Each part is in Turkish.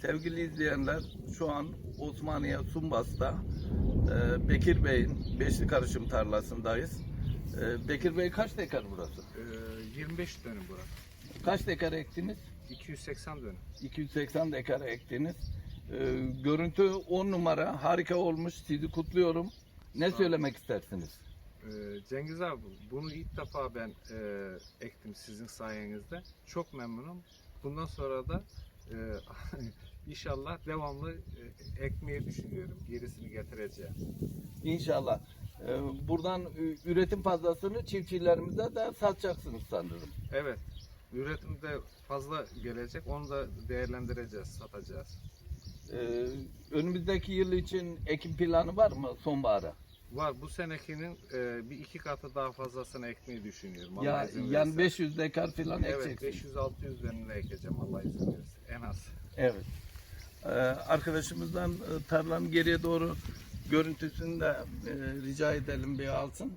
Sevgili izleyenler şu an Osmaniye Sumbas'ta e, Bekir Bey'in beşli karışım tarlasındayız. E, Bekir Bey kaç dekar burası? Ee, 25 dönüm burası. Kaç dekar ektiniz? 280 dönüm. 280 dekar ektiniz. E, görüntü 10 numara harika olmuş. Sizi kutluyorum. Ne söylemek istersiniz? Ee, Cengiz abi bunu ilk defa ben e, ektim sizin sayenizde. Çok memnunum. Bundan sonra da e, inşallah devamlı e, ekmeyi düşünüyorum. Gerisini getireceğim. İnşallah. E, buradan ü- üretim fazlasını çiftçilerimize de satacaksınız sanırım. Evet. Üretimde fazla gelecek. Onu da değerlendireceğiz, satacağız. Ee, önümüzdeki yıl için ekim planı var mı sonbahara? Var bu senekinin e, bir iki katı daha fazlasını ekmeyi düşünüyorum. Allah Ya, izin yani verirse. 500 dekar falan Evet ekeceksin. 500-600 dönümle ekeceğim Allah izin verirse. En az. Evet. Ee, arkadaşımızdan e, tarlanın geriye doğru görüntüsünü de e, rica edelim bir alsın.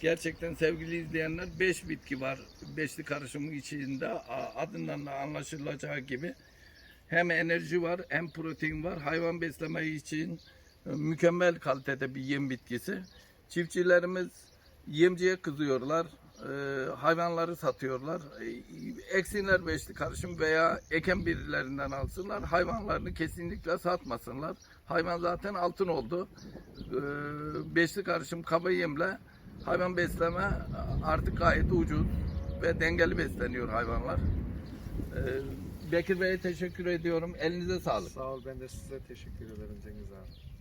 Gerçekten sevgili izleyenler 5 bitki var. Beşli karışımın içinde a- adından da anlaşılacağı gibi hem enerji var hem protein var. Hayvan besleme için mükemmel kalitede bir yem bitkisi. Çiftçilerimiz yemciye kızıyorlar. e, hayvanları satıyorlar. E, eksinler beşli karışım veya eken birilerinden alsınlar. Hayvanlarını kesinlikle satmasınlar. Hayvan zaten altın oldu. E, beşli karışım kaba yemle hayvan besleme artık gayet ucuz ve dengeli besleniyor hayvanlar. Bekir Bey'e teşekkür ediyorum. Elinize sağlık. Sağ ol ben de size teşekkür ederim Cengiz abi.